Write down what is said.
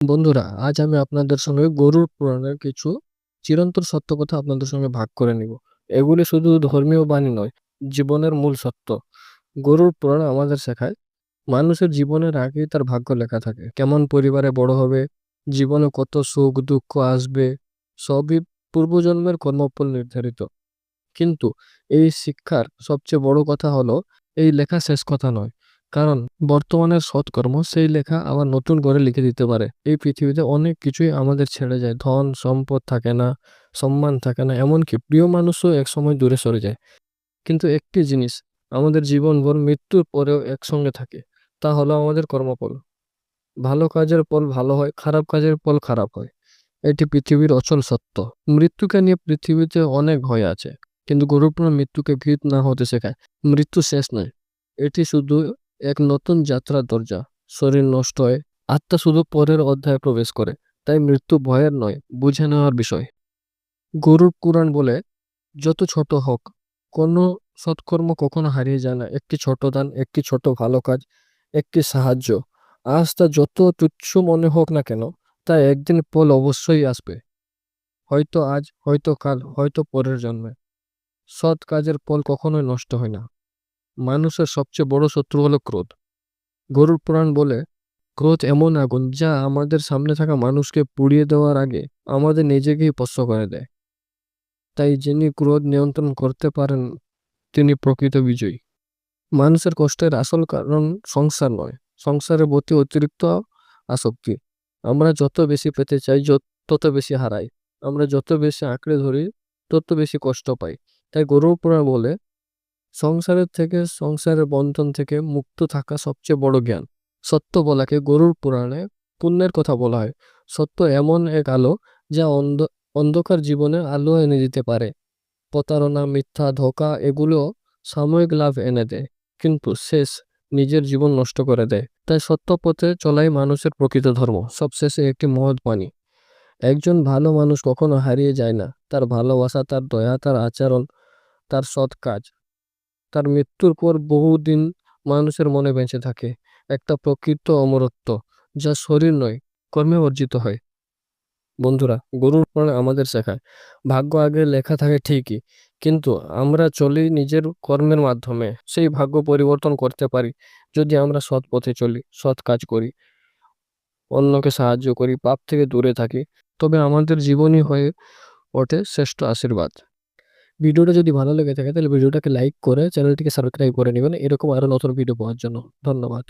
বন্ধুরা, আজ আমি আপনাদের সঙ্গে গরুর পুরাণের কিছু চিরন্তর সত্য কথা আপনাদের সঙ্গে ভাগ করে নিব। এগুলি শুধু ধর্মীয় বাণী নয়, জীবনের মূল সত্য। গরুর পুরাণ আমাদের শেখায়, মানুষের জীবনের আগেই তার ভাগ্য লেখা থাকে। কেমন পরিবারে বড় হবে, জীবনে কত সুখ, দুঃখ আসবে, সবই পূর্বজন্মের কর্মফল নির্ধারিত। কিন্তু এই শিক্ষার সবচেয়ে বড় কথা হলো, এই লেখা শেষ কথা নয়। কারণ বর্তমানে সৎকর্ম সেই লেখা আবার নতুন করে লিখে দিতে পারে। এই পৃথিবীতে অনেক কিছুই আমাদের ছেড়ে যায়। ধন, সম্পদ থাকে না, সম্মান থাকে না, এমনকি প্রিয় মানুষও একসময় দূরে সরে যায়। কিন্তু একটি জিনিস, আমাদের জীবনভর মৃত্যুর পরেও একসঙ্গে থাকে, তা হলো আমাদের কর্মফল। ভালো কাজের ফল ভালো হয়, খারাপ কাজের ফল খারাপ হয়। এটি পৃথিবীর অচল সত্য। মৃত্যুকে নিয়ে পৃথিবীতে অনেক ভয় আছে, কিন্তু গরুপুরাণ মৃত্যুকে ভীত না হতে শেখায়। মৃত্যু শেষ নয়, এটি শুধু এক নতুন যাত্রার দরজা। শরীর নষ্ট হয়। আত্মা শুধু পরের অধ্যায়ে প্রবেশ করে, তাই মৃত্যু ভয়ের নয়, বুঝে নেওয়ার বিষয়। গরুর পুরাণ বলে, যত ছোট হোক, কোনো সৎকর্ম কখনো হারিয়ে যায় না। একটি ছোট দান, একটি ছোট ভালো কাজ, একটি সাহায্য। আজ তা যত তুচ্ছ মনে হোক না কেন, তা একদিন ফল অবশ্যই আসবে। হয়তো আজ, হয়তো কাল, হয়তো পরের জন্মে। সৎ কাজের ফল কখনোই নষ্ট হয় না। মানুষের সবচেয়ে বড় শত্রু হলো ক্রোধ। গরুর পুরাণ বলে, ক্রোধ এমন আগুন যা আমাদের সামনে থাকা মানুষকে পুড়িয়ে দেওয়ার আগে আমাদের নিজেকেই স্পর্শ করে দেয়। তাই যিনি ক্রোধ নিয়ন্ত্রণ করতে পারেন, তিনি প্রকৃত বিজয়ী। মানুষের কষ্টের আসল কারণ সংসার নয় সংসারের প্রতি অতিরিক্ত আসক্তি। আমরা যত বেশি পেতে চাই তত বেশি হারাই। আমরা যত বেশি আঁকড়ে ধরি, তত বেশি কষ্ট পাই। তাই গরুর পুরাণ বলে সংসারের থেকে, সংসারের বন্ধন থেকে মুক্ত থাকা সবচেয়ে বড় জ্ঞান। সত্য বলাকে গরুর পুরাণে পুণ্যের কথা বলা হয়। সত্য এমন এক আলো যা অন্ধ, অন্ধকার জীবনে আলো এনে দিতে পারে। প্রতারণা, মিথ্যা, ধোকা এগুলো সাময়িক লাভ এনে দেয়, কিন্তু শেষ নিজের জীবন নষ্ট করে দেয়। তাই সত্য পথে চলাই মানুষের প্রকৃত ধর্ম, সবশেষে একটি মহৎ বাণী। একজন ভালো মানুষ কখনো হারিয়ে যায় না। তার ভালোবাসা, তার দয়া, তার আচরণ, তার সৎ কাজ। তার মৃত্যুর পর বহুদিন মানুষের মনে বেঁচে থাকে। একটা প্রকৃত অমরত্ব, যা শরীর নয়, কর্মে অর্জিত হয়। বন্ধুরা, গরুর পুরাণ আমাদের শেখায়। ভাগ্য আগে লেখা থাকে ঠিকই, কিন্তু আমরা চলি নিজের কর্মের মাধ্যমে। সেই ভাগ্য পরিবর্তন করতে পারি, যদি আমরা সৎ পথে চলি, সৎ কাজ করি, অন্যকে সাহায্য করি, পাপ থেকে দূরে থাকি, তবে আমাদের জীবনই হয়ে ওঠে শ্রেষ্ঠ আশীর্বাদ। ভিডিওটা যদি ভালো লেগে থাকে তাহলে ভিডিওটাকে লাইক করে চ্যানেলটিকে সাবস্ক্রাইব করে নেবেন। এরকম আরও নতুন ভিডিও পাওয়ার জন্য। ধন্যবাদ।